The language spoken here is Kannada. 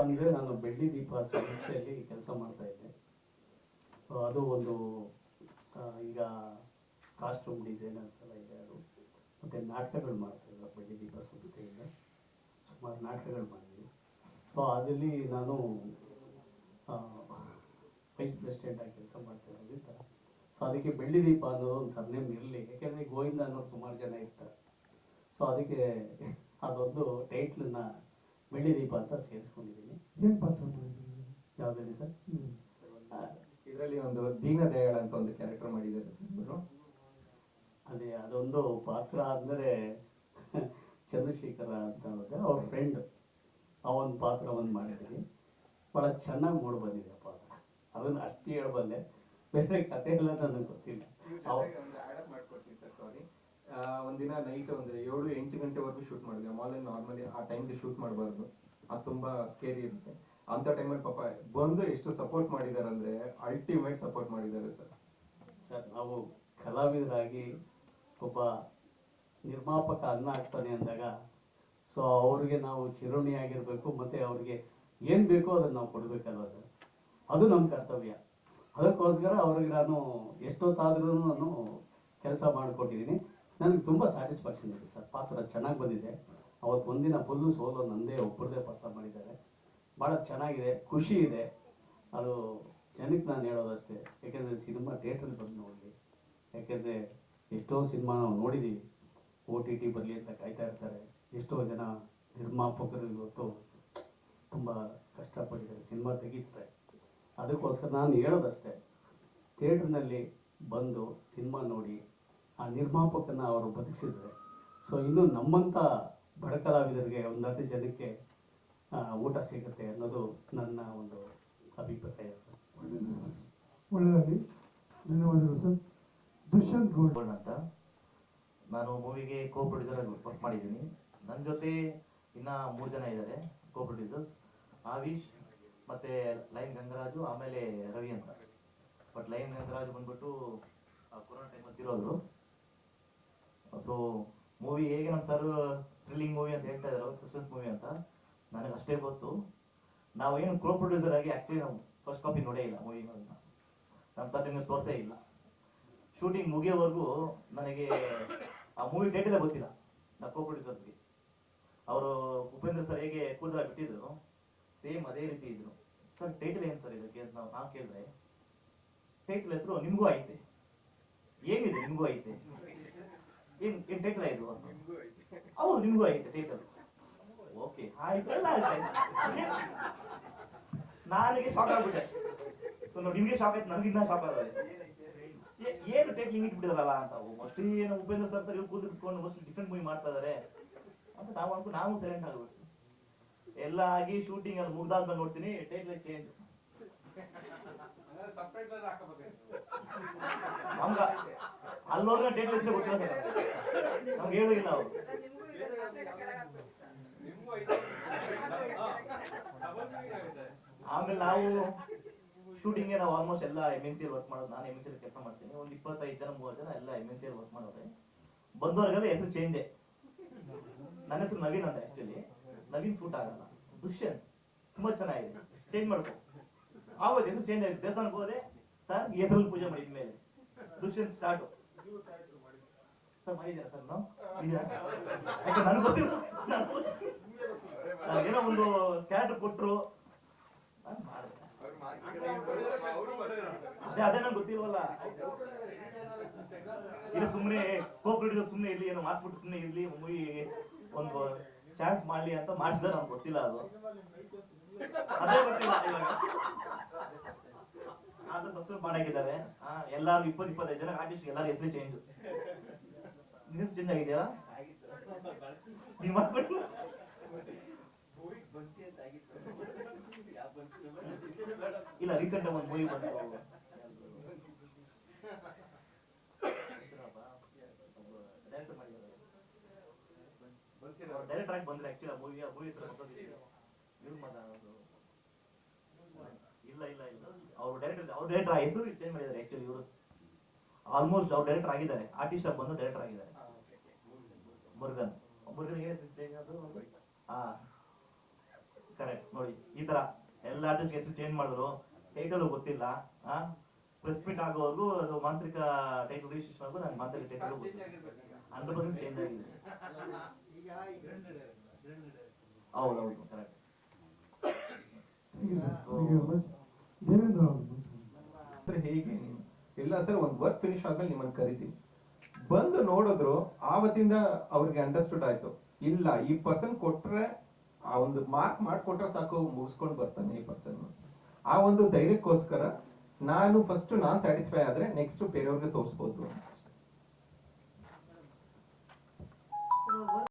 ಅಂದರೆ ನಾನು ಬೆಳ್ಳಿ ದೀಪ ಸಂಸ್ಥೆಯಲ್ಲಿ ಕೆಲಸ ಮಾಡ್ತಾ ಇದ್ದೆ. ಸೊ ಅದು ಒಂದು ಈಗ ಕಾಸ್ಟ್ಯೂಮ್ ಡಿಸೈನರ್ಸ್ ಎಲ್ಲ ಇದೆ ಅದು. ಮತ್ತು ನಾಟಕಗಳು ಮಾಡ್ತಾ ಇದ್ದೆ ಬೆಳ್ಳಿ ದೀಪ ಸಂಸ್ಥೆಯಿಂದ. ಸುಮಾರು ನಾಟಕಗಳು ಮಾಡಿದ್ವಿ. ಸೊ ಅದರಲ್ಲಿ ನಾನು ವೈಸ್ ಪ್ರೆಸಿಡೆಂಟ್ ಆಗಿ ಕೆಲಸ ಮಾಡ್ತಾ ಇರೋದ್ರಿಂದ. ಸೊ ಅದಕ್ಕೆ ಬೆಳ್ಳಿ ದೀಪ ಅನ್ನೋದು ಒಂದು ಸರ್ನೇಮ್ ಇರಲಿ. ಯಾಕೆಂದರೆ ಗೋವಿಂದ ಅನ್ನೋರು ಸುಮಾರು ಜನ ಇರ್ತಾರೆ. ಸೊ ಅದಕ್ಕೆ ಅದೊಂದು ಟೈಟ್ಲನ್ನ ಬೆಳ್ಳಿ ದೀಪ ಅಂತ ಸೇರಿಸ್ಕೊಂಡಿದ್ದೀನಿ. ಏನು ಪಾತ್ರ ಯಾವುದ್ರಲ್ಲಿ ಸರ್? ಇದರಲ್ಲಿ ಒಂದು ದೀನದಯಾಳ ಅಂತ ಒಂದು ಕ್ಯಾರೆಕ್ಟರ್ ಮಾಡಿದ್ದಾರೆ ಸರ್ ಅದೇ ಅದೊಂದು ಪಾತ್ರ ಅಂದರೆ ಚಂದ್ರಶೇಖರ ಅಂತ ಅವ್ರದ್ದು ಅವ್ರ ಫ್ರೆಂಡ್ ಆ ಒಂದು ಪಾತ್ರವನ್ನು ಮಾಡಿದ್ದೀನಿ. ಭಾಳ ಚೆನ್ನಾಗಿ ಮೂಡಿ ಬಂದಿದೆ ಆ ಪಾತ್ರ. ಅದನ್ನು ಅಷ್ಟು ಹೇಳಬಲ್ಲೆ ಬೇರೆ ಕಥೆ ಎಲ್ಲ ನನಗೆ ಗೊತ್ತಿಲ್ಲ ಅವ ಮಾಡ್ಕೊಡ್ತೀನಿ ಸರ್ ಸಾರಿ ಒಂದಿನ ನೈಟ್ ಒಂದು ಏಳು, ಎಂಟು ಗಂಟೆವರೆಗೂ ಶೂಟ್ ಮಾಡಿದ್ವಿ. ಮಾಲಲ್ಲಿ ನಾರ್ಮಲಿ ಆ ಟೈಮ್ಗೆ ಶೂಟ್ ಮಾಡಬಾರ್ದು. ಅದು ತುಂಬಾ ಸ್ಕೇರಿ ಇರುತ್ತೆ. ಅಂತ ಟೈಮಲ್ಲಿ ಪಾಪ ಬಂದು ಎಷ್ಟು ಸಪೋರ್ಟ್ ಮಾಡಿದ್ದಾರೆ ಅಂದ್ರೆ ಅಲ್ಟಿಮೇಟ್ ಸಪೋರ್ಟ್ ಮಾಡಿದ್ದಾರೆ ಸರ್. ಸರ್, ನಾವು ಕಲಾವಿದರಾಗಿ ಒಬ್ಬ ನಿರ್ಮಾಪಕ ಅನ್ನ ಆಗ್ತಾನೆ ಅಂದಾಗ ಸೊ ಅವ್ರಿಗೆ ನಾವು ಚಿರುಣಿಯಾಗಿರ್ಬೇಕು ಮತ್ತೆ ಅವ್ರಿಗೆ ಏನ್ ಬೇಕೋ ಅದನ್ನ ನಾವು ಕೊಡಬೇಕಲ್ವ ಸರ್? ಅದು ನಮ್ಮ ಕರ್ತವ್ಯ. ಅದಕ್ಕೋಸ್ಕರ ಅವ್ರಿಗೆ ನಾನು ಎಷ್ಟೊತ್ತಾದ್ರೂ ನಾನು ಕೆಲಸ ಮಾಡಿಕೊಟ್ಟಿದ್ದೀನಿ. ನನಗೆ ತುಂಬ ಸ್ಯಾಟಿಸ್ಫ್ಯಾಕ್ಷನ್ ಇದೆ ಸರ್. ಪಾತ್ರ ಚೆನ್ನಾಗಿ ಬಂದಿದೆ. ಅವತ್ತು ಒಂದಿನ ಫುಲ್ಲು ಸೋಲು ನಂದೇ ಒಬ್ಬರದೇ ಪಾತ್ರ ಮಾಡಿದ್ದಾರೆ. ಭಾಳ ಚೆನ್ನಾಗಿದೆ, ಖುಷಿ ಇದೆ. ಅದು ಜನಕ್ಕೆ ನಾನು ಹೇಳೋದಷ್ಟೇ ಯಾಕೆಂದರೆ ಸಿನಿಮಾ ಥಿಯೇಟ್ರಲ್ಲಿ ಬಂದು ನೋಡಿ ಯಾಕೆಂದರೆ ಎಷ್ಟೋ ಸಿನಿಮಾ ನಾವು ನೋಡಿದ್ದೀವಿ ಒ ಟಿ ಟಿ ಬರಲಿ ಅಂತ ಕಾಯ್ತಾ ಇರ್ತಾರೆ. ಎಷ್ಟೋ ಜನ ನಿರ್ಮಾಪಕರು ಇವತ್ತು ತುಂಬ ಕಷ್ಟಪಟ್ಟಿದ್ದಾರೆ. ಸಿನಿಮಾ ತೆಗೀತಾರೆ. ಅದಕ್ಕೋಸ್ಕರ ನಾನು ಹೇಳೋದಷ್ಟೇ. ಥಿಯೇಟ್ರ್ನಲ್ಲಿ ಬಂದು ಸಿನಿಮಾ ನೋಡಿ ಆ ನಿರ್ಮಾಪಕನ ಅವರು ಬದುಕಿಸಿದ್ರೆ ಸೊ ಇನ್ನು ನಮ್ಮಂಥ ಬಡ ಕಲಾವಿದರಿಗೆ ಒಂದು ಹತ್ತು ಜನಕ್ಕೆ ಊಟ ಸಿಗುತ್ತೆ ಅನ್ನೋದು ನನ್ನ ಒಂದು ಅಭಿಪ್ರಾಯ ಸರ್. ಒಳ್ಳೆಯದಾಗಿ ಧನ್ಯವಾದಗಳು ಸರ್. ದುಷ್ಯಂತ್ ಗೌಡ್. ಅಂತ. ನಾನು ಮೂವಿಗೆ ಕೋ ಪ್ರೊಡ್ಯೂಸರ್ ಆಗಿ ವರ್ಕ್ ಮಾಡಿದ್ದೀನಿ. ನನ್ನ ಜೊತೆ ಇನ್ನ ಮೂರು ಜನ ಇದ್ದಾರೆ ಕೋ ಪ್ರೊಡ್ಯೂಸರ್ಸ್ ಆವೀಶ್ ಮತ್ತೆ ಲೈನ್ ಗಂಗರಾಜು ಆಮೇಲೆ ರವಿ ಅಂತ. ಬಟ್ ಲೈನ್ ಗಂಗರಾಜು ಬಂದ್ಬಿಟ್ಟು ಆ ಕೊರೋನಾ ಟೈಮಲ್ಲಿ ಇರೋದು ಸೊ ಮೂವಿ ಹೇಗೆ ನಮ್ಮ ಸರ್ ಥ್ರಿಲ್ಲಿಂಗ್ ಮೂವಿ ಅಂತ ಹೇಳ್ತಾ ಇದ್ರು ಸಸ್ಪೆನ್ಸ್ ಮೂವಿ ಅಂತ. ನನಗೆ ಅಷ್ಟೇ ಗೊತ್ತು. ನಾವು ಏನು ಕೋ ಪ್ರೊಡ್ಯೂಸರ್ ಆಗಿ ಆ್ಯಕ್ಚುಲಿ ನಾವು ಫಸ್ಟ್ ಕಾಪಿ ನೋಡೇ ಇಲ್ಲ ಮೂವಿ ನಮ್ಮ ಸರ್ ನಿಮಗೆ ತೋರಿಸೇ ಇಲ್ಲ. ಶೂಟಿಂಗ್ ಮುಗಿಯೋವರೆಗೂ ನನಗೆ ಆ ಮೂವಿ ಟೈಟಲೇ ಗೊತ್ತಿಲ್ಲ ನಾ ಕೋ ಪ್ರೊಡ್ಯೂಸರ್ಗೆ ಅವರು ಉಪೇಂದ್ರ ಸರ್ ಹೇಗೆ ಕೂದಲ ಬಿಟ್ಟಿದ್ರು ಸೇಮ್ ಅದೇ ರೀತಿ ಇದ್ರು. ಸರ್ ಟೈಟಲ್ ಏನು ಸರ್ ಇದಕ್ಕೆ ನಾವು ನಾವು ಕೇಳಿದ್ರೆ ಟೈಟಲ್ ಹೆಸರು ನಿಮಗೂ ಐತೆ. ಏನಿದೆ ನಿಮಗೂ ಐತೆ? ಏನ್ ಏನ್ ಟೈಟಲ್ ಹೌದು ನಿಮಗೂ ಟೈಟಲ್ ಓಕೆ ಆಯ್ತು ಎಲ್ಲ ಆಯ್ತು. ನನಗೆ ಶಾಕ್ ಆಗ್ಬಿಟ್ಟೆ. ನೋಡಿ, ನಿಮ್ಗೆ ಶಾಕ್ ಆಯ್ತು ನನಗಿನ್ನ ಶಾಕ್ ಆಗಿದೆ. ಏನು ಟೇಕ್ ಲಿಮಿಟ್ ಬಿಟ್ಟಿದಾರಲ್ಲ ಅಂತ ಮೋಸ್ಟ್ಲಿ ಏನು ಉಪೇಂದ್ರ ಸರ್ ಇವ್ರು ಕೂತು ಬಿಟ್ಕೊಂಡು ಮೋಸ್ಟ್ಲಿ ಡಿಫ್ರೆಂಟ್ ಮೂವಿ ಮಾಡ್ತಾ ಇದಾರೆ ಅಂತ ನಾವು ಅನ್ಕೊಂಡು ನಾವು ಸೈಲೆಂಟ್ ಆಗ್ಬಿಟ್ಟು ಎಲ್ಲ ಆಗಿ ಶೂಟಿಂಗ್ ಅಲ್ಲಿ ಮುಗ್ದಾದ್ಮೇಲೆ ನೋಡ್ತೀನಿ ಟೇಕ್ ಚೇಂಜ್ ನಮ್ಗ ಅಲ್ಲೋರ್ಗ ಡೇಟ್ ಲಿಸ್ಟ್ ಗೊತ್ತಿಲ್ಲ ನಮ್ಗೆ. ಹೇಳಿಲ್ಲ ಆಮೇಲೆ ನಾವು ಶೂಟಿಂಗ್ ನಾವು ಆಲ್ಮೋಸ್ಟ್ ಎಲ್ಲ ಎಂ ಎನ್ ಸಿ ವರ್ಕ್ ಮಾಡೋದು, ನಾನು ಎಂ ಎನ್ ಸಿ ಕೆಲಸ ಮಾಡ್ತೀನಿ. ಒಂದು ಇಪ್ಪತ್ತೈದು ಜನ ಮೂವತ್ತು ಜನ ಎಲ್ಲ ಎಂ ಎನ್ ಸಿ ವರ್ಕ್ ಮಾಡೋರೆ. ಬಂದವರಿಗೆಲ್ಲ ಹೆಸರು ಚೇಂಜೆ ನನ್ನ ಹೆಸರು ನವೀನ್ ಅಂತ ಆಕ್ಚುಲಿ ನವೀನ್ ಸೂಟ್ ಆಗಲ್ಲ. ದುಷ್ಯಂತ್ ತುಂಬಾ ಚೆನ್ನಾಗಿದೆ. ಚೇಂಜ್ ಮಾಡ್ಕೊ. ಆವಾಗ ಹೆಸರು ಚೇಂಜ್ ಆಗಿದೆ ದೇವಸ್ಥಾನಕ್ಕೆ ಹೋದೆ ಸರ್ ಹೆಸರಲ್ಲಿ ಪೂಜೆ ಮಾಡಿದ ಮೇಲೆ ದುಷ್ಯಂತ್ ಸ್ಟಾರ್ಟ್ ಸರ್ ಏನೋ ಒಂದು ಕ್ಯಾರೆಕ್ಟರ್ ಕೊಟ್ರು. ಅದೇ ನಂಗೆ ಗೊತ್ತಿಲ್ವಲ್ಲ ಇದು ಸುಮ್ಮನೆ ಕೋಪರೇಟಿವ್ ಸುಮ್ಮನೆ ಇರ್ಲಿ ಏನೋ ಮಾತ್ಬಿಟ್ಟು ಸುಮ್ಮನೆ ಇರ್ಲಿ ಮೂವಿ ಒಂದು ಚಾನ್ಸ್ ಮಾಡ್ಲಿ ಅಂತ ಮಾಡಿದ್ರೆ ನಂಗೆ ಗೊತ್ತಿಲ್ಲ ಅದು ಅದೇ ಗೊತ್ತಿಲ್ಲ ಆ, ಎಲ್ಲಾರು ಇಪ್ಪತ್ ಇಪ್ಪತ್ತೈದು ಜನ ಆರ್ಟಿಸ್ಟ್ ಎಲ್ಲಾರು ಹೆಸರು ಚೇಂಜ್ ನೀವು ಚೇಂಜ್ ಆಗಿದೆಯಾ? ಇಲ್ಲ ರೀಸೆಂಟ್ ಒಂದು ಮೂವಿ ಬಂತು. ಡೈರೆಕ್ಟ್ ಆಗಿ ಬಂದ್ರೆ ಆಕ್ಚುಲಿ ಆ ಮೂವಿ ಆ ಮೂವಿ ಇಲ್ಲ ಇಲ್ಲ ಇಲ್ಲ. ಡೈರೆಕ್ಟರ್ ಅವ್ರು ಡೈರೆಕ್ಟರ್ ಹೆಸರು ಚೇಂಜ್ ಮಾಡಿದ್ದಾರೆ ಆಕ್ಚುಲಿ ಇವರು. ಆಲ್ಮೋಸ್ಟ್ ಅವ್ರು ಡೈರೆಕ್ಟರ್ ಆಗಿದ್ದಾರೆ. ಆರ್ಟಿಸ್ಟ್ ಆಗಿ ಬಂದು ಡೈರೆಕ್ಟರ್ ಆಗಿದ್ದಾರೆ. ಮುರುಗನ್ ಮುರುಗನ್. ಏನು ಅದು ಹಾ ಕರೆಕ್ಟ್ ನೋಡಿ ಈ ತರ ಎಲ್ಲ ಆರ್ಟಿಸ್ಟ್ ಹೆಸರು ಚೇಂಜ್ ಮಾಡಿದ್ರು. ಟೈಟಲ್ ಗೊತ್ತಿಲ್ಲ ಆ ಪ್ರೆಸ್ ಮೀಟ್ ಆಗೋವರೆಗೂ ಅದು ಮಾಂತ್ರಿಕ ಟೈಟಲ್ ರಿಜಿಸ್ಟ್ರೇಷನ್ ಆಗೋ ನಂಗೆ ಮಾಂತ್ರಿಕ ಟೈಟಲ್ ಹಂಡ್ರೆಡ್ ಪರ್ಸೆಂಟ್ ಚೇಂಜ್ ಆಗಿದೆ. ಹೌದೌದು ಕರೆಕ್ಟ್ ದೇವೇಂದ್ರ ಅವರು? ಅಂದ್ರೆ ಹೇಗೆ ಇಲ್ಲ ಸರ್, ಒಂದು ವರ್ಕ್ ಫಿನಿಶ್ ಆದ್ಮೇಲೆ ನಿಮ್ಮನ್ನ ಕರಿತೀನಿ. ಬಂದು ನೋಡಿದ್ರು, ಆವತ್ತಿಂದ ಅವ್ರಿಗೆ ಅಂಡರ್ಸ್ಟುಡ್ ಆಯ್ತು. ಇಲ್ಲ, ಈ ಪರ್ಸನ್ ಕೊಟ್ರೆ, ಆ ಒಂದು ಮಾರ್ಕ್ ಮಾಡ್ಕೊಟ್ರೆ ಸಾಕು, ಮುಗಿಸ್ಕೊಂಡು ಬರ್ತಾನೆ ಈ ಪರ್ಸನ್ ಆ ಒಂದು ಧೈರ್ಯಕ್ಕೋಸ್ಕರ ನಾನು ಫಸ್ಟ್ ನಾನ್ ಸ್ಯಾಟಿಸ್ಫೈ ಆದ್ರೆ ನೆಕ್ಸ್ಟ್ ಬೇರೆಯವ್ರಿಗೆ ತೋರಿಸ್ಬೋದು.